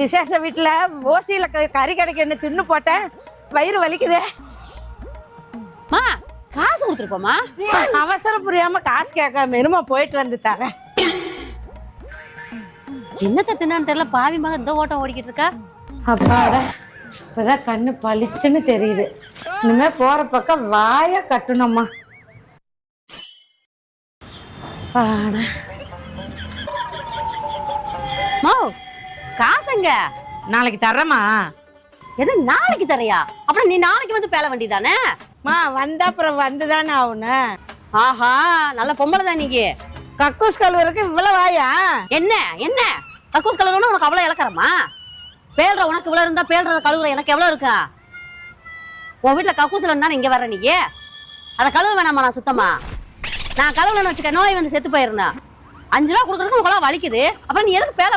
விசேஷ வீட்டுல ஓசியில கறி கிடைக்கன்னு தின்னு போட்டேன். வயிறு வலிக்குதே. மா காசு கொடுத்துருப்போமா? அவசரம் புரியாம காசு கேட்காம இருமா போயிட்டு வந்து தரேன் என்னத்த தின்னான்னு தெரியல பாவி மகன் இந்த ஓட்டம் ஓடிக்கிட்டு இருக்கா? அப்பாடா இப்பதான் கண்ணு பளிச்சுன்னு தெரியுது. இனிமே போற பக்கம் வாய கட்டணும்மா. பாடா காசுங்க நாளைக்கு தர்றேம்மா. எது நாளைக்கு தரையா அப்புறம் நீ நாளைக்கு வந்து பேல வேண்டியதானே மா வந்த அப்புறம் வந்துதானே ஆகணும் ஆஹா நல்ல பொம்பளை தான் நீங்க. கக்கூஸ் கழுவுறதுக்கு இவ்வளவு வாயா? என்ன என்ன? கக்கூஸ் கலர்னு உனக்கு அவ்வளவு இழக்கிறமா பேல்ற உனக்கு இவ்வளவு இருந்தா பேல்றத கழுவுற எனக்கு எவ்வளவு இருக்கா? உன் வீட்டுல கக்கூஸ்ல இருந்தா இங்க வர நீங்க அதை கழுவ வேணாமா நான் சுத்தமா. நான் கழுவுலன்னு வச்சுக்க நோய் வந்து செத்து போயிருந்தேன் அஞ்சு ரூபா கொடுக்கறதுக்கு உங்களாம் வலிக்குது. அப்புறம் நீ எதுக்கு பேல